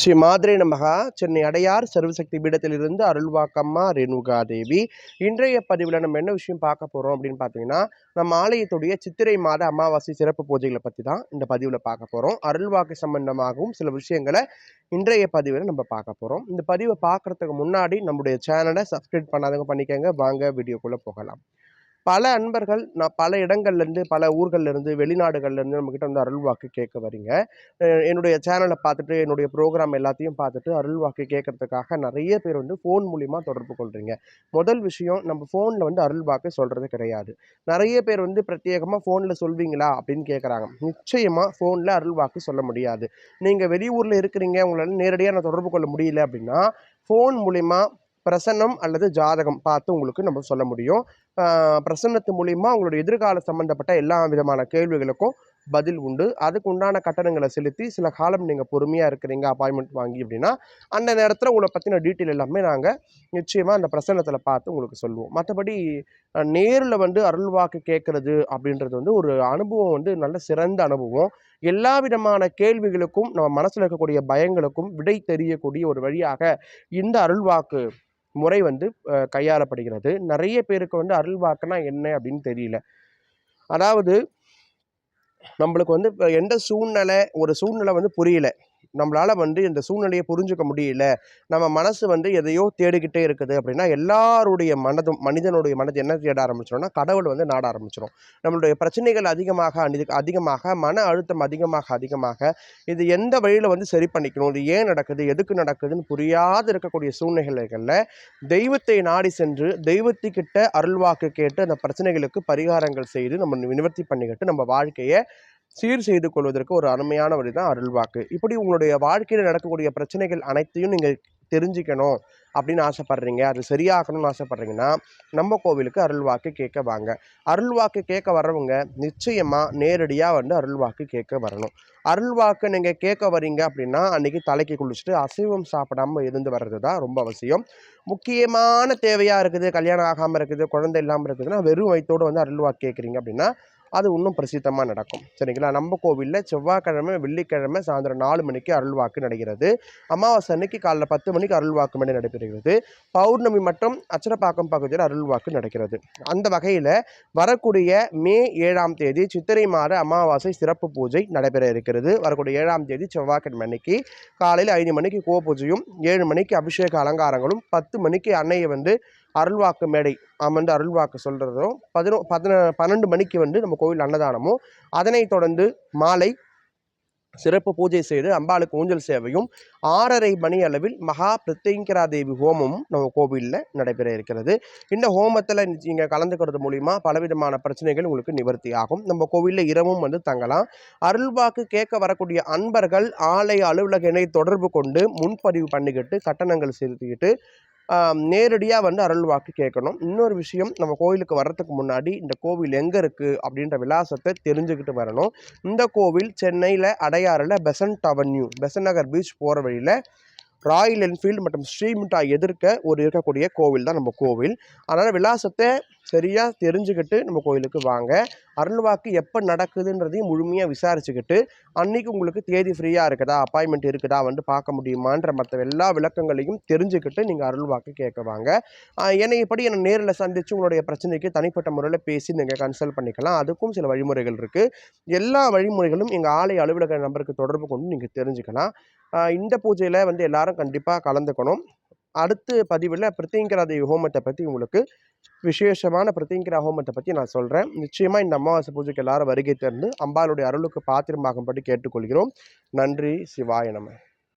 ஸ்ரீ மாதிரி நமகா. சென்னை அடையார் சர்வசக்தி பீடத்திலிருந்து அருள்வாக்கம்மா ரேணுகா தேவி இன்றைய பதிவில் நம்ம என்ன விஷயம் பார்க்க போகிறோம் அப்படின்னு பார்த்தீங்கன்னா நம்ம ஆலயத்துடைய சித்திரை மாத அமாவாசை சிறப்பு பூஜைகளை பற்றி தான் இந்த பதிவில் பார்க்க போகிறோம் அருள்வாக்கு சம்பந்தமாகவும் சில விஷயங்களை இன்றைய பதிவில் நம்ம பார்க்க போகிறோம் இந்த பதிவை பார்க்குறதுக்கு முன்னாடி நம்முடைய சேனலை சப்ஸ்கிரைப் பண்ணாதவங்க பண்ணிக்கோங்க. வாங்க வீடியோக்குள்ளே போகலாம். பல அன்பர்கள் நான் பல இடங்கள்லேருந்து பல ஊர்கள்லேருந்து வெளிநாடுகள்லேருந்து நம்மக்கிட்ட வந்து அருள்வாக்கு கேட்க வரீங்க. என்னுடைய சேனலை பார்த்துட்டு என்னுடைய ப்ரோக்ராம் எல்லாத்தையும் பார்த்துட்டு அருள்வாக்கு கேட்கறதுக்காக நிறைய பேர் வந்து ஃபோன் மூலிமா தொடர்பு கொள்கிறீங்க முதல் விஷயம் நம்ம ஃபோனில் வந்து அருள்வாக்கு சொல்கிறது கிடையாது. நிறைய பேர் வந்து பிரத்யேகமாக ஃபோனில் சொல்வீங்களா அப்படின்னு கேட்குறாங்க. நிச்சயமாக ஃபோனில் அருள்வாக்கு சொல்ல முடியாது. நீங்கள் வெளியூரில் இருக்கிறீங்க உங்களால் நேரடியாக நான் தொடர்பு கொள்ள முடியல அப்படின்னா ஃபோன் மூலிமா பிரசன்னம் அல்லது ஜாதகம் பார்த்து உங்களுக்கு நம்ம சொல்ல முடியும். பிரசன்னத்து மூலிமா உங்களுடைய எதிர்கால சம்மந்தப்பட்ட எல்லா விதமான கேள்விகளுக்கும் பதில் உண்டு. அதுக்கு உண்டான கட்டணங்களை செலுத்தி சில காலம் நீங்கள் பொறுமையாக இருக்கிறீங்க அப்பாயின்மெண்ட் வாங்கி அப்படின்னா அந்த நேரத்தில் உங்களை பற்றின டீட்டெயில் எல்லாமே நாங்கள் நிச்சயமாக அந்த பிரசன்னத்தில் பார்த்து உங்களுக்கு சொல்லுவோம். மற்றபடி நேரில் வந்து அருள்வாக்கு கேட்குறது அப்படின்றது வந்து ஒரு அனுபவம் வந்து நல்ல சிறந்த அனுபவம். எல்லா விதமான கேள்விகளுக்கும் நம்ம மனசில் இருக்கக்கூடிய பயங்களுக்கும் விடை தெரியக்கூடிய ஒரு வழியாக இந்த அருள்வாக்கு முறை வந்து கையாளப்படுகிறது. நிறைய பேருக்கு வந்து அருள்வாக்குனா என்ன அப்படின்னு தெரியல. அதாவது நம்மளுக்கு வந்து இப்போ எந்த சூழ்நிலை ஒரு சூழ்நிலை வந்து புரியல. நம்மளால் வந்து இந்த சூழ்நிலையை புரிஞ்சுக்க முடியல. நம்ம மனசு வந்து எதையோ தேடிக்கிட்டே இருக்குது அப்படின்னா எல்லாருடைய மனதும் மனிதனுடைய மனது என்ன தேட ஆரம்பிச்சிடும்னா கடவுள் வந்து நாட ஆரம்பிச்சிடும் நம்மளுடைய பிரச்சனைகள் அதிகமாக அதிகமாக மன அழுத்தம் அதிகமாக அதிகமாக இது எந்த வழியில் வந்து சரி பண்ணிக்கணும் இது ஏன் நடக்குது எதுக்கு நடக்குதுன்னு புரியாது இருக்கக்கூடிய சூழ்நிலைகளில் தெய்வத்தை நாடி சென்று தெய்வத்துக்கிட்ட அருள்வாக்கு கேட்டு அந்த பிரச்சனைகளுக்கு பரிகாரங்கள் செய்து நம்ம நிவர்த்தி பண்ணிக்கிட்டு நம்ம வாழ்க்கையை சீர் செய்து கொள்வதற்கு ஒரு அருமையான வழி தான் அருள்வாக்கு. இப்படி உங்களுடைய வாழ்க்கையில் நடக்கக்கூடிய பிரச்சனைகள் அனைத்தையும் நீங்கள் தெரிஞ்சுக்கணும் அப்படின்னு ஆசைப்பட்றீங்க. அது சரியாகணும்னு ஆசைப்பட்றீங்கன்னா நம்ம கோவிலுக்கு அருள்வாக்கு கேட்க வாங்க. அருள்வாக்கு கேட்க வர்றவங்க நிச்சயமாக நேரடியாக வந்து அருள்வாக்கு கேட்க வரணும். அருள்வாக்கு நீங்கள் கேட்க வரீங்க அப்படின்னா அன்றைக்கி தலைக்கு குளிச்சுட்டு அசைவம் சாப்பிடாமல் இருந்து வர்றது தான் ரொம்ப அவசியம். முக்கியமான தேவையாக இருக்குது கல்யாணம் ஆகாமல் இருக்குது குழந்தை இல்லாமல் இருக்குதுன்னா வெறும் வயிற்றோடு வந்து அருள்வாக்கு கேட்குறீங்க அப்படின்னா அது இன்னும் பிரசித்தமாக நடக்கும். சரிங்களா? நம்ம கோவிலில் செவ்வாய்க்கிழமை வெள்ளிக்கிழமை சாயந்தரம் நாலு மணிக்கு அருள்வாக்கு நடக்கிறது அமாவாசை அன்னைக்கு காலைல பத்து மணிக்கு அருள்வாக்கு மணி நடைபெறுகிறது. பௌர்ணமி மற்றும் அச்சரப்பாக்கம் பகுதியில் அருள்வாக்கு நடக்கிறது. அந்த வகையில் வரக்கூடிய மே ஏழாம் தேதி சித்திரை மாத அமாவாசை சிறப்பு பூஜை நடைபெற இருக்கிறது. வரக்கூடிய ஏழாம் தேதி செவ்வாய்க்கிழமை அன்னைக்கு காலையில் ஐந்து மணிக்கு கோ பூஜையும் ஏழு மணிக்கு அபிஷேக அலங்காரங்களும் பத்து மணிக்கு அன்னையை வந்து அருள்வாக்கு மேடை அமர்ந்து அருள்வாக்கு சொல்கிறதும் பதினோ பதின பன்னெண்டு மணிக்கு வந்து நம்ம கோவில் அன்னதானமும் அதனைத் தொடர்ந்து மாலை சிறப்பு பூஜை செய்து அம்பாளுக்கு ஊஞ்சல் சேவையும் ஆறரை மணி அளவில் மகா பிரத்யங்கரா தேவி ஹோமமும் நம்ம கோவிலில் நடைபெற இருக்கிறது. இந்த ஹோமத்தில் நீங்கள் கலந்துக்கிறது மூலிமா பலவிதமான பிரச்சனைகள் உங்களுக்கு நிவர்த்தி ஆகும். நம்ம கோவிலில் இரவும் வந்து தங்கலாம். அருள்வாக்கு கேட்க வரக்கூடிய அன்பர்கள் ஆலய அலுவலக இணை தொடர்பு கொண்டு முன்பதிவு பண்ணிக்கிட்டு கட்டணங்கள் செலுத்திக்கிட்டு நேரடியாக வந்து அருள் வாக்கு கேட்கணும். இன்னொரு விஷயம் நம்ம கோவிலுக்கு வர்றதுக்கு முன்னாடி இந்த கோவில் எங்கே இருக்குது அப்படின்ற விலாசத்தை தெரிஞ்சுக்கிட்டு வரணும். இந்த கோவில் சென்னையில் அடையாறில் Besant avenue Besant Nagar beach போகிற வழியில் ராயல் என்ஃபீல்டு மற்றும் ஸ்ரீமிட்டா எதிர்க்க ஒரு இருக்கக்கூடிய கோவில் தான் நம்ம கோவில். அதனால் விலாசத்தை சரியாக தெரிஞ்சுக்கிட்டு நம்ம கோயிலுக்கு வாங்க. அருள்வாக்கு எப்போ நடக்குதுன்றதையும் முழுமையாக விசாரிச்சுக்கிட்டு அன்றைக்கி உங்களுக்கு தேதி ஃப்ரீயாக இருக்குதா அப்பாயின்மெண்ட் இருக்குதா வந்து பார்க்க முடியுமான்ற மற்ற எல்லா விளக்கங்களையும் தெரிஞ்சுக்கிட்டு நீங்கள் அருள்வாக்கு கேட்க வாங்க. என்னை இப்படி என்னை நேரில் சந்தித்து உங்களுடைய பிரச்சனைக்கு தனிப்பட்ட முறையில் பேசி நீங்கள் கன்சல்ட் பண்ணிக்கலாம். அதுக்கும் சில வழிமுறைகள் இருக்குது எல்லா வழிமுறைகளும் எங்கள் ஆலய அலுவலக நம்பருக்கு தொடர்பு கொண்டு நீங்கள் தெரிஞ்சுக்கலாம். இந்த பூஜையில் வந்து எல்லாரும் கண்டிப்பாக கலந்துக்கணும். அடுத்த பதிவில் பிரத்திங்கரா ஹோமத்தை பற்றி உங்களுக்கு விசேஷமான பிரத்திங்கரா ஹோமத்தை பற்றி நான் சொல்கிறேன் நிச்சயமாக இந்த அமாவாசை பூஜைக்கு எல்லாரும் வருகை திறந்து அம்பாளுடைய அருளுக்கு பாத்திரமாகும்படி கேட்டுக்கொள்கிறோம். நன்றி. சிவாய நம்ம